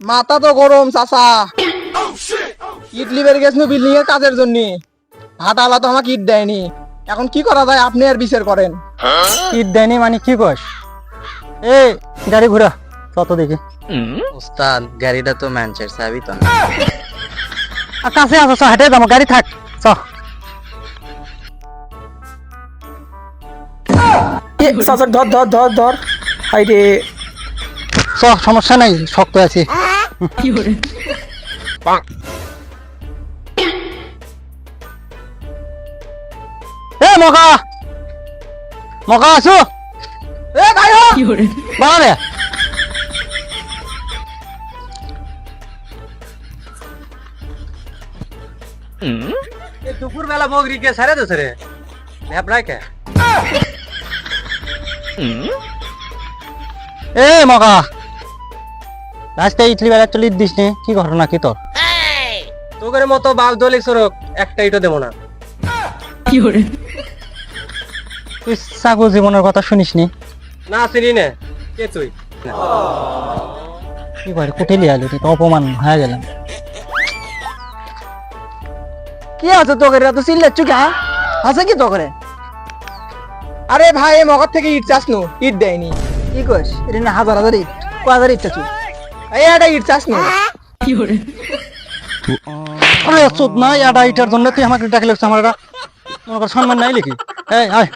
মাথা তো গরম চাচা। ইট লিবের গেছিল বিল্ডিং এর কাজের জন্য। ভাটালা তো আমাকে ইট দেয়নি। এখন কি করা যায়? আপনি আর বিচার করেন। ইট দেয়নি মানে কি কস? এ গাড়ি ঘোরা। কত দেখি। উস্তাদ গাড়িটা তো ম্যানচের চাবি তো না। কাছে আসো চ হেঁটে যাব গাড়ি থাক। চ ধর ধর ধর ধর। হাইরে চ সমস্যা নাই শক্ত আছি। এ মকা মকা আছো এ ভাই দুপুর বেলা? বগরি কে সারে তো রে? ভ্যাবড়াই কে? এ মকা রাস্তায় ইটলি বেলা চলি দিস নে কি ঘটনা কি তোর? তোদের মতো বাল দলিক সরক একটা ইটো দেবো না। তুই চাকু জীবনের কথা শুনিস নি। না চিনি নে কে তুই? কি করে কুটিলি আলু তুই তো অপমান হয়ে গেলাম। কি আছে তো করে তো চিল্লাচ্ছু কে হ্যাঁ? আছে কি তো করে আরে ভাই এ মগর থেকে ইট চাস নু ইট দেয়নি। কি কস এটা না হাজার হাজার ইট ক হাজার ইট চাচু একটা ইট নু। আরে চোদ না এটা ইটার জন্য তুই আমাকে ডাকলে এটা আমার সম্মান নাই লিখি এই, আয়।